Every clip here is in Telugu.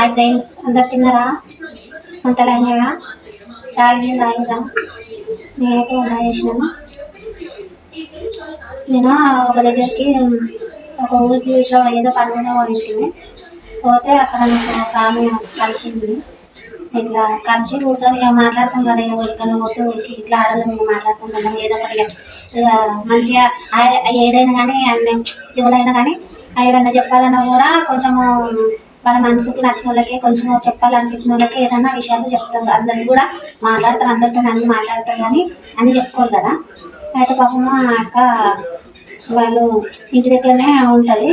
హాయ్ ఫ్రెండ్స్ అందరు తిన్నారా వంటలు అయినాయా చాయ్ తాగిరా నేనైతే వంట చేసినాను నేను ఒక దగ్గరికి ఒక ఊరికి ఇట్లా ఏదో పండుగ మీద పోయింటిని. పోతే అక్కడ నాకు ఒక ఆమె కలిసింది. ఇట్లా కలిసి కూర్చొని ఇక మాట్లాడతాం కదా ఇక ఊరికన్నా పోతే ఊరికి ఇట్లా ఆడలేదు మేము మాట్లాడతాం కదా ఏదో ఒకటి ఇక మంచిగా ఏదైనా కానీ ఎవరైనా కానీ ఏదైనా చెప్పాలన్నా కూడా కొంచెము వాళ్ళ మనసుకి నచ్చిన వాళ్ళకి కొంచెం చెప్పాలనిపించిన వాళ్ళకి ఏదైనా విషయాలు చెప్తారు అందరు కూడా మాట్లాడతారు అందరితో అన్ని మాట్లాడతారు కానీ అని చెప్పుకోరు కదా. అయితే పాపం మా అక్క వాళ్ళు ఇంటి దగ్గరనే ఉంటుంది.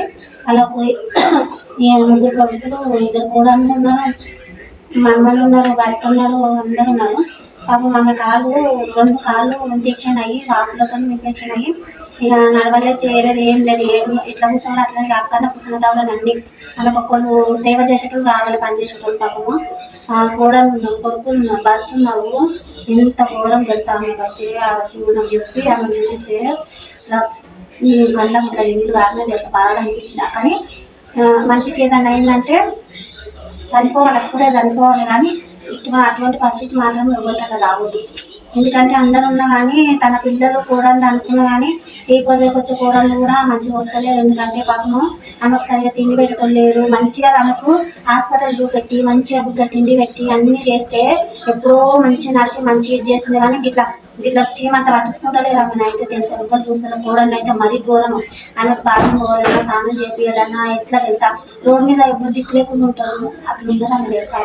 వాళ్ళకు ఈ ముగ్గురు కొడుకులు ఇద్దరు కూడా ఉన్నారు. మనమలు ఉన్నారు భర్త ఉన్నారు అందరు ఉన్నారు. పాపం ఆమె కాళ్ళు రెండు కాళ్ళు ఇన్ఫెక్షన్ అయ్యి వాపులతో ఇన్ఫెక్షన్ అయ్యి ఇక నడవలేదు చేయలేదు ఏం లేదు ఏం ఇట్లా కూర్చోవాలి అట్లా ఇక అక్కడ కూర్చున్న తావులని అన్ని అలా ఒక్కళ్ళు సేవ చేసేటోళ్ళు కావాలి పని చేసేటోళ్ళు పాపము. ఆ కూడా కొడుకులు భర్తున్నావు ఎంత ఘోరం తెలుసా అయితే ఆ నాకు చెప్పి ఆమె చూపిస్తే కళ్ళ ఇట్లా నీళ్ళు కారణం తెలుసు బాధ అనిపించింది. కానీ మనిషికి ఏదైనా అయిందంటే చనిపోవాలి అప్పుడే చనిపోవాలి కానీ ఇట్లా అటువంటి పరిస్థితి మాత్రం ఎవరికైనా రావద్దు. ఎందుకంటే అందరూ ఉన్నా కానీ తన పిల్లలు కూరలు అనుకున్నా కానీ ఈ పూజలకు వచ్చే కూరలు కూడా మంచిగా వస్తలేరు ఎందుకంటే పాపము ఆమెకు సరిగా తిండి పెట్టడం లేరు మంచిగా ఆమెకు హాస్పిటల్ చూపెట్టి మంచిగా బుగ్గ తిండి పెట్టి అన్నీ చేస్తే ఎప్పుడో మంచిగా నడిచి మంచిగా ఇది చేస్తుంది కానీ గిట్లా గిట్లా శ్రీమంత పట్టించుకుంటలేరు ఆమెను అయితే తెలుసు ఎవరు చూస్తారు. కూరలు అయితే మరీ ఘోరము ఆమెకు బాగా పోవాలన్నా స్నానం చేపియాలన్నా ఎట్లా తెలుసా? రోడ్డు మీద ఎవరు దిక్కు లేకుండా ఉంటారు. అట్లా ఉండదు ఆమె తెలుసా?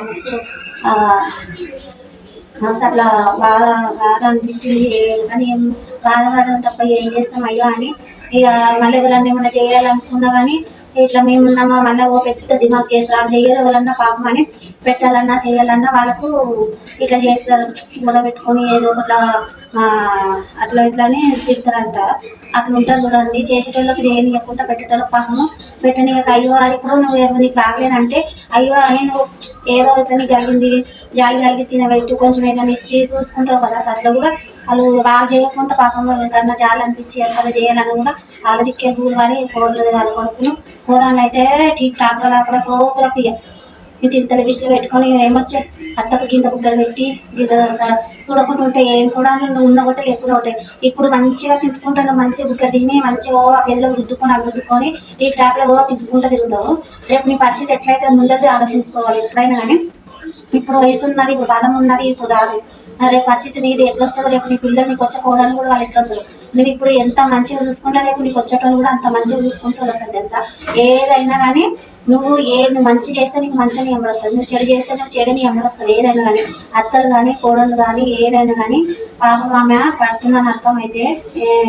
మస్తు అట్లా బాధ బాధ అనిపించింది. కానీ ఏం బాధపడడం తప్ప ఏం చేస్తాం అయ్యో అని. ఇక మళ్ళీ ఎవరన్నా ఏమైనా చేయాలనుకున్నా కానీ ఇట్లా మేమున్నామా మళ్ళీ ఓ పెద్ద దిమాగ్ చేస్తారు. చెయ్యరు ఎవరన్నా పాపం అని పెట్టాలన్నా చేయాలన్నా వాళ్ళకు ఇట్లా చేస్తారు. గొడవ పెట్టుకొని ఏదో ఒకట్లా అట్లా ఇట్లానే తిడతారంట. అట్లా ఉంటారు చూడండి. చేసేటోళ్ళకి చేయనీయకుండా పెట్టేటోళ్ళకి పాపము పెట్టనీయక. అయ్యో అని ఇప్పుడు నువ్వు ఏదో నీకు రాగలేదంటే అయ్యో అని నువ్వు ఏదో ఇట్లా నీకు కలిగింది జాలి కలిగి తినబెట్టు కొంచెం ఏదైనా ఇచ్చి చూసుకుంటావు కదా. అట్లా కూడా వాళ్ళు వాళ్ళు చేయకుండా పాపంలో కన్నా జాలి అనిపించి ఎక్కడ చేయాలని కూడా వాళ్ళ దిక్కే పూలు పడి కోరలేదు వాళ్ళ కొడుకును కూరని అయితే టీక్ టాక్లో అక్కడ సోకులకు ఇక ఇంత ఇంత విషయం పెట్టుకొని ఏమొచ్చే? అత్తకు కింద బుగ్గలు పెట్టి గిద చూడకుండా ఉంటే ఏం కూడా నువ్వు ఉన్న ఒకటి లేకుండా ఉంటాయి. ఇప్పుడు మంచిగా తిప్పుకుంటాను మంచి బుగ్గ తిని మంచిగా ఓ ఆ రుద్దుకొని అవి రుద్దుకొని టీ ట్రాక్లో ఓ తిప్పుకుంటూ తిరుగుతావు. రేపు నీ పరిస్థితి ఎట్లయితే ముందది ఆలోచించుకోవాలి ఎప్పుడైనా కానీ. ఇప్పుడు వయసు ఉన్నది ఇప్పుడు బలం ఉన్నది ఇప్పుడు కాదు. రేపు పరిస్థితి నీది ఎట్లా వస్తుందో రేపు నీ పిల్లలు నీకు వచ్చే కోడలు కూడా వాళ్ళు ఎట్లా వస్తారు నువ్వు ఇప్పుడు ఎంత మంచిగా చూసుకుంటా రేపు నీకు వచ్చేటోళ్ళు కూడా అంత మంచిగా చూసుకుంటూ వస్తారు తెలుసా? ఏదైనా కానీ నువ్వు ఏది మంచి చేస్తే నీకు మంచిని ఎమ్మడొస్తుంది నువ్వు చెడు చేస్తే నువ్వు చెడుని ఎమ్మడి వస్తుంది. ఏదైనా కానీ అత్తలు కానీ కోడలు కానీ ఏదైనా కానీ పాపం ఆమె పడుతున్న నరకం అయితే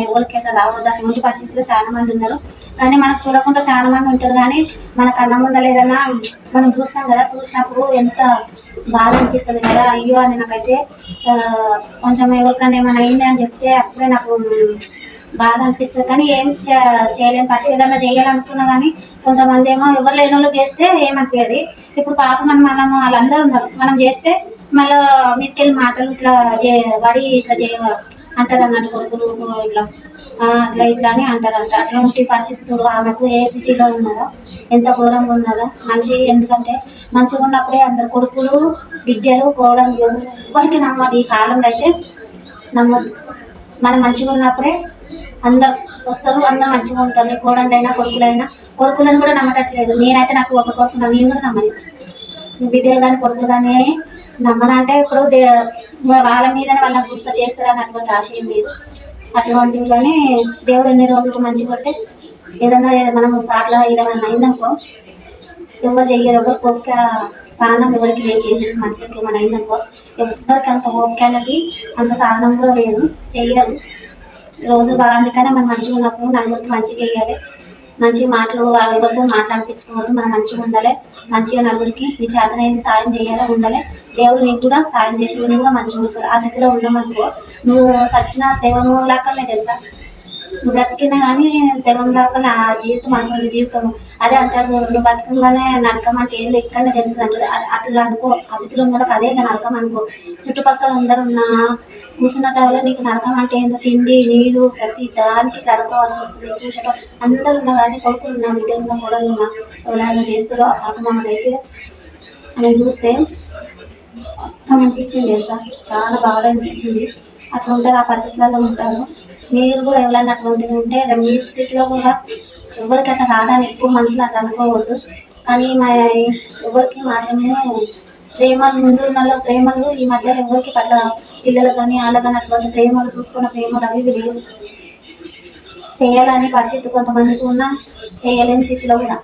ఎవరికి ఎట్లా రావద్దు. అటువంటి పరిస్థితుల్లో చాలా మంది ఉన్నారు. కానీ మనకు చూడకుండా చాలా మంది ఉంటారు. కానీ మన కళ్ళ ముందర ఏదైనా మనం చూస్తాం కదా చూసినప్పుడు ఎంత బాధ అనిపిస్తుంది కదా. అయ్యో అని నాకైతే కొంచెం ఎవరికైనా ఏమైనా అయింది అని చెప్తే అప్పుడే నాకు బాధ అనిపిస్తుంది. కానీ ఏం చే- చేయలేని పరిస్థితి. ఏదైనా చేయాలనుకున్నా కానీ కొంతమంది ఏమో ఎవరు లేని వాళ్ళు చేస్తే ఏమనిపించదు ఇప్పుడు పాప మనం మనం వాళ్ళందరూ ఉన్నారు. మనం చేస్తే మళ్ళీ మీదకెళ్ళి మాటలు ఇట్లా చే వాడి ఇట్లా చేయ అంటారు అన్నట్టు కొడుకులు ఇట్లా అట్లా ఇట్లా అని అంటారంట. అట్లాంటి పరిస్థితి చూడు ఆమెకు ఏ స్థితిలో ఉన్నదో ఎంత ఘోరంగా ఉన్నదో మనిషి ఎందుకంటే మంచిగా ఉన్నప్పుడే అందరు కొడుకులు బిడ్డలు కోడలు ఎవరికి నమ్మదు. ఈ కాలంలో అయితే నమ్మదు మనం మంచిగా ఉన్నప్పుడే అందరు వస్తారు అందరు మంచిగా ఉంటారు. నీ కోడళ్ళైనా కొడుకులైనా. కొడుకులను కూడా నమ్మటట్లేదు. నేనైతే నాకు ఒక కొడుకు నేను కూడా నమ్మని. బిడ్డలు కానీ కొడుకులు కానీ నమ్మనంటే ఇప్పుడు వాళ్ళ మీదనే వాళ్ళని చూస్తా చేస్తారని అటువంటి ఆశ ఏం లేదు. అటువంటివి కానీ దేవుడు ఎన్ని రోజులు మంచి పడితే ఏదైనా మనము సాట్ల ఏదైనా అయిందనుకో ఎవరు చెయ్యరు. ఎవరు ఒక్క సాధనం ఎవరికి లేదు. చేయడం మంచిగా ఏమైనా అయిందనుకో ఎవరికి అంత ఓపిక అనేది అంత సాధనం కూడా లేదు. చెయ్యరు. రోజు బాగా అందుకనే మనం మంచిగా ఉన్నప్పుడు నలుగురికి మంచిగా వేయాలి. మంచి మాటలు వాళ్ళ ఎవరితో మాట్లాడిపించుకోవద్దు. మనం మంచిగా ఉండాలి. మంచిగా నలుగురికి నీ చేతనైంది సాయం చేయాలి ఉండాలి. దేవుడు నీకు కూడా సాయం చేసి కూడా మంచిగా ఉంటాడు ఆ స్థితిలో ఉండమనుకో నువ్వు సచ్చిన సేవము లాక్కర్లే తెలుసా? నువ్వు బ్రతికినా కానీ శవం లోపల ఆ జీవితం అనుకున్న జీవితం అదే అంటారు చూడు నువ్వు బతకంగానే నరకం అంటే ఏంది? ఎక్కడనే తెలుస్తుంది అంటే అట్లా అనుకో. ఆ స్థితిలో ఉన్నోళ్ళకి అదే నరకం అనుకో. చుట్టుపక్కల అందరూ ఉన్నా కూర్చున్న తర్వాత నీకు నరకం అంటే ఏందో? తిండి నీళ్ళు ప్రతి దానికి ఇట్లా అడుకోవాల్సి వస్తుంది. చూసటం అందరు ఉన్నా కానీ కొడుకులు ఉన్నా బిడ్డలు ఉన్నా కూడా ఉన్నా ఎవరైనా చేస్తారో అటు మనకైతే అని చూస్తే అనిపించింది తెలుసా? చాలా బాగా అనిపించింది. అట్లా ఉంటారు ఆ పరిస్థితులలో ఉంటారు. మీరు కూడా ఎవరైనా అటువంటి ఉంటే మీ స్థితిలో కూడా ఎవరికి అట్లా రాదని ఎప్పుడు మనసులో అట్లా అనుకోవద్దు. కానీ మా ఎవరికి మాత్రమే ప్రేమ ముందు ఉన్న ప్రేమలు ఈ మధ్యలో ఎవరికి పట్ల పిల్లలు కానీ వాళ్ళ కానీ అటువంటి ప్రేమలు చూసుకున్న ప్రేమలు అవి లేవు. చేయాలని పరిస్థితి కొంతమందికి ఉన్నా చేయలేని స్థితిలో కూడా.